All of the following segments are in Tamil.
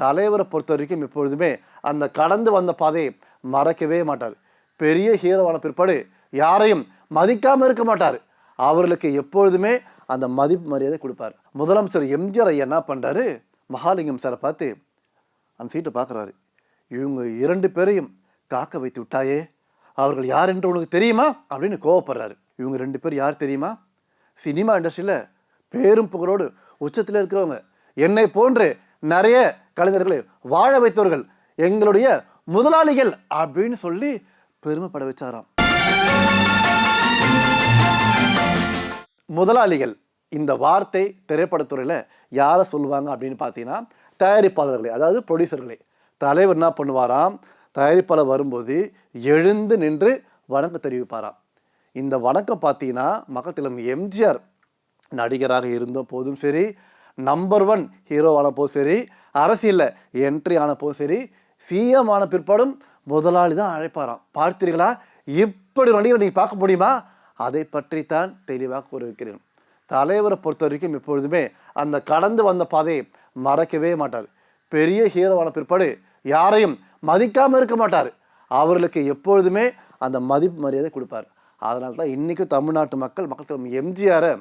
தலைவரை பொறுத்த வரைக்கும் எப்பொழுதுமே அந்த கடந்து வந்த பாதையை மறக்கவே மாட்டார். பெரிய ஹீரோவான பிற்பாடு யாரையும் மதிக்காமல் இருக்க மாட்டார். அவர்களுக்கு எப்பொழுதுமே அந்த மதிப்பு மரியாதை கொடுப்பார். முதலமைச்சர் எம்ஜிஆர் ஐயா என்ன பண்ணுறாரு மகாலிங்கம் சாரை பார்த்து அந்த சீட்டை பார்க்குறாரு. இவங்க இரண்டு பேரையும் காக்க வைத்து விட்டாயே அவர்கள் யார் என்று உனக்கு தெரியுமா? அப்படின்னு கோவப்படுறாரு. இவங்க ரெண்டு பேர் யார் தெரியுமா? சினிமா இண்டஸ்ட்ரியில் பேரும் புகழோடு உச்சத்தில் இருக்கிறவங்க. என்னை போன்று நிறைய கலைஞர்களை வாழ வைத்தவர்கள் எங்களுடைய முதலாளிகள் அப்படின்னு சொல்லி பெருமைப்பட வச்சாராம். முதலாளிகள் இந்த வார்த்தை திரைப்படத்துறையில் யாரை சொல்லுவாங்க அப்படின்னு பார்த்தீங்கன்னா தயாரிப்பாளர்களே அதாவது ப்ரொடியூசர்களே தலைவர் என்ன பண்ணுவாராம்? தயாரிப்பாளர் வரும்போது எழுந்து நின்று வணக்கம் தெரிவிப்பாராம். இந்த வணக்கம் பார்த்தீங்கன்னா மக்கத்திலும் எம்ஜிஆர் நடிகராக இருந்த போதும் சரி நம்பர் ஒன் ஹீரோவான சரி அரசியலில் என்ட்ரி ஆனப்போ சரி சிஎம் ஆன பிற்பாடும் முதலாளி தான் அழைப்பாராம். பார்த்தீர்களா? இப்படி நடிகர் நீங்கள் பார்க்க முடியுமா? அதை பற்றித்தான் தெளிவாக கூறியிருக்கிறேன். தலைவரை பொறுத்த வரைக்கும் எப்பொழுதுமே அந்த கடந்து வந்த பாதையை மறக்கவே மாட்டார். பெரிய ஹீரோவான பிற்பாடு யாரையும் மதிக்காமல் இருக்க மாட்டார். அவர்களுக்கு எப்பொழுதுமே அந்த மதிப்பு மரியாதை கொடுப்பார். அதனால தான் இன்றைக்கும் தமிழ்நாட்டு மக்கள் மக்கள் எம்ஜிஆரை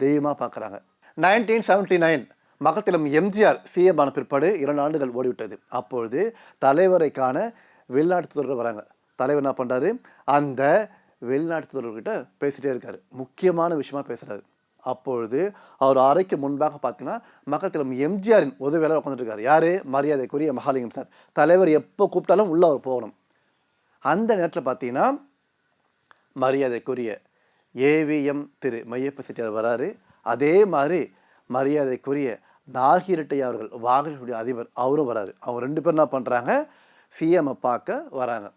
தெய்வமாக பார்க்குறாங்க. நைன்டீன் செவன்டி நைன் மக்கள் எம்ஜிஆர் சிஎம் ஆன பிற்பாடு இரண்டு ஆண்டுகள் ஓடிவிட்டது. அப்பொழுது தலைவரை காண வெளிநாட்டு தூதர்கள் வராங்க. தலைவர் என்ன பண்ணுறாரு அந்த வெளிநாட்டு தூதர்கிட்ட பேசிகிட்டே இருக்கார். முக்கியமான விஷயமா பேசுகிறாரு அப்பொழுது அவர் அறைக்கு முன்பாக பார்த்தீங்கன்னா மக்கத்திலும் எம்ஜிஆரின் உதவியாளர் உட்காந்துருக்காரு யார்? மரியாதைக்குரிய மகாலிங்கம் சார். தலைவர் எப்போ கூப்பிட்டாலும் உள்ளே அவர் போகணும். அந்த நேரத்தில் பார்த்தீங்கன்னா மரியாதைக்குரிய ஏவிஎம் திரு மையப்ப செட்டியார் வராரு. அதே மாதிரி மரியாதைக்குரிய நாகிரட்டை அவர்கள் வாகனத்துடைய அதிபர் அவரும் வராரு. அவங்க ரெண்டு பேரும் என்ன பண்ணுறாங்க சிஎம்ஐ பார்க்க வராங்க.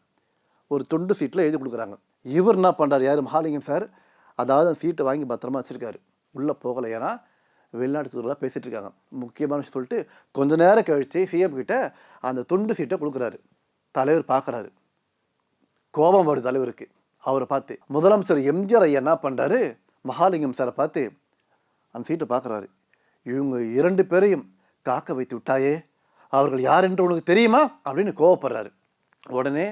ஒரு துண்டு சீட்டில் எழுதி கொடுக்குறாங்க. இவர் என்ன பண்ணுறாரு யார்? மகாலிங்கம் சார். அதாவது அந்த சீட்டை வாங்கி பத்திரமா வச்சுருக்காரு. உள்ளே போகலை. ஏன்னா வெளிநாட்டு தூதரெலாம் பேசிகிட்டு இருக்காங்க. முக்கியமான விஷயம் சொல்லிட்டு கொஞ்ச நேரம் கழித்து சிஎம் கிட்ட அந்த துண்டு சீட்டை கொடுக்குறாரு. தலைவர் பார்க்குறாரு. கோபம் வருது தலைவருக்கு. அவரை பார்த்து முதலமைச்சர் எம்ஜிஆர் ஐயா என்ன பண்ணுறாரு மகாலிங்கம் சாரை பார்த்து அந்த சீட்டை பார்க்குறாரு. இவங்க இரண்டு பேரையும் காக்க வைத்து விட்டாயே அவர்கள் யார் என்று உனக்கு தெரியுமா? அப்படின்னு கோவப்படுறாரு. உடனே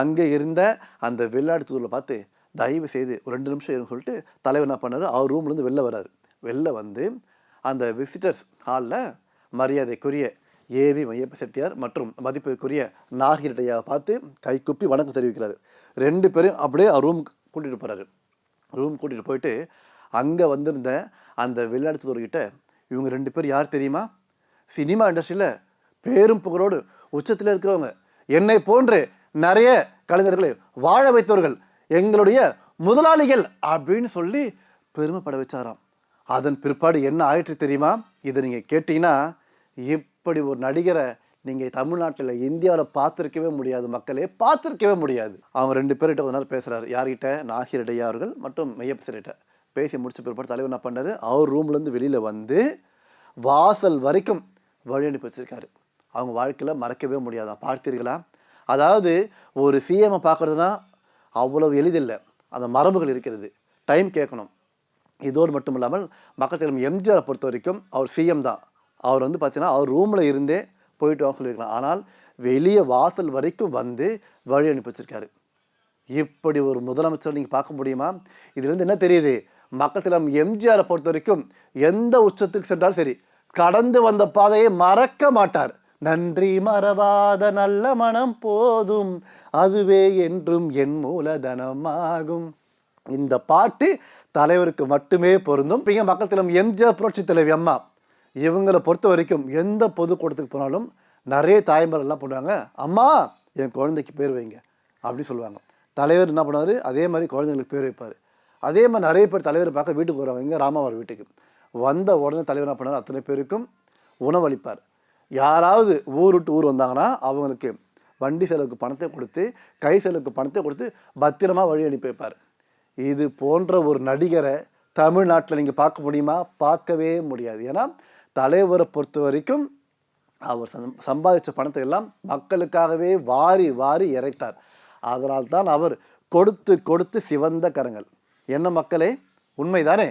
அங்கே இருந்த அந்த வெள்ளாடு தூரில் பார்த்து தயவு செய்து ஒரு ரெண்டு நிமிஷம் இருன்னு சொல்லிட்டு தலைவர் என்ன பண்ணார்? அவர் ரூம்லேருந்து வெளில வராரு வெளில வந்து அந்த விசிட்டர்ஸ் ஹாலில் மரியாதைக்குரிய ஏவி மையப்ப செட்டியார் மற்றும் மதிப்பிற்குரிய நாகிரட்டையாவை பார்த்து கை குப்பி வணக்கம் தெரிவிக்கிறார். ரெண்டு பேரும் அப்படியே அவர் ரூம் கூட்டிகிட்டு போகிறாரு ரூம் கூட்டிகிட்டு போயிட்டு அங்கே வந்திருந்த அந்த வெளிநாட்டு இவங்க ரெண்டு பேர் யார் தெரியுமா? சினிமா இண்டஸ்ட்ரியில் பேரும் புகழோடு உச்சத்தில் இருக்கிறவங்க. என்னை போன்று நிறைய கலைஞர்களை வாழ வைத்தவர்கள் எங்களுடைய முதலாளிகள் அப்படின்னு சொல்லி பெருமைப்பட வச்சாராம். அதன் பிற்பாடு என்ன ஆயிற்று தெரியுமா? இதை நீங்கள் கேட்டிங்கன்னா இப்படி ஒரு நடிகரை நீங்கள் தமிழ்நாட்டில் இந்தியாவில் பார்த்துருக்கவே முடியாது மக்களே பார்த்துருக்கவே முடியாது. அவங்க ரெண்டு பேர்கிட்ட ஒரு நாள் பேசுகிறாரு யார்கிட்ட? நாகிரடையா அவர்கள் மற்றும் மெய்யப்பசர்கிட்ட பேசி முடிச்ச பிற்பாடு தலைவர் என்ன பண்ணாரு? அவர் ரூம்லேருந்து வெளியில் வந்து வாசல் வரைக்கும் வழி அனுப்பி வச்சுருக்காரு. அவங்க வாழ்க்கையில் மறக்கவே முடியாதான் பார்த்தீர்களா? அதாவது ஒரு சிஎம்ஐ பார்க்குறதுனா அவ்வளவு எளிதில்லை. அந்த மரபுகள் இருக்கிறது. டைம் கேட்கணும். இதோடு மட்டும் இல்லாமல் மக்கள் தலைவர் எம்ஜிஆரை பொறுத்த வரைக்கும் அவர் சிஎம் தான். அவர் வந்து பார்த்தீங்கன்னா அவர் ரூமில் இருந்தே போயிட்டு வாங்க சொல்லியிருக்கலாம். ஆனால் வெளியே வாசல் வரைக்கும் வந்து வழி அனுப்பி வச்சுருக்காரு. இப்படி ஒரு முதலமைச்சர் நீங்கள் பார்க்க முடியுமா? இதுலேருந்து என்ன தெரியுது? மக்கள் எம்ஜிஆரை பொறுத்த வரைக்கும் எந்த உச்சத்துக்கு சென்றாலும் சரி கடந்து வந்த பாதையை மறக்க மாட்டார். நன்றி மறவாத நல்ல மனம் போதும் அதுவே என்றும் என் மூலதனமாகும். இந்த பாட்டு தலைவருக்கு மட்டுமே பொருந்தும். இங்கே மக்கள் எம்ஜிஆர் புரட்சி தலைவி அம்மா இவங்களை பொறுத்த வரைக்கும் எந்த பொதுக்கூடத்துக்கு போனாலும் நிறைய தாய்மார்கள்லாம் பண்ணுவாங்க அம்மா என் குழந்தைக்கு பேர் வைங்க அப்படி சொல்லுவாங்க. தலைவர் என்ன பண்ணுவார்? அதே மாதிரி குழந்தைங்களுக்கு பேர் வைப்பார். அதே மாதிரி நிறைய பேர் தலைவர் பார்க்க வீட்டுக்கு வருவாங்க. இங்கே ராமாவர் வீட்டுக்கு. வந்த உடனே தலைவர் என்ன பண்ணார் அத்தனை பேருக்கும் உணவளிப்பார் யாராவது ஊர் விட்டு ஊர் வந்தாங்கன்னா அவங்களுக்கு வண்டி செலவுக்கு பணத்தை கொடுத்து கை செலவுக்கு பணத்தை கொடுத்து பத்திரமா வழி அனுப்பி வைப்பார். இது போன்ற ஒரு நடிகரை தமிழ்நாட்டில் நீங்கள் பார்க்க முடியுமா? பார்க்கவே முடியாது. ஏன்னா தலைவரை பொறுத்த வரைக்கும் அவர் சம் சம்பாதிச்ச பணத்தை எல்லாம் மக்களுக்காகவே வாரி வாரி இறைத்தார். அதனால்தான் அவர் கொடுத்து கொடுத்து சிவந்த கரங்கள். என்ன மக்களே உண்மைதானே?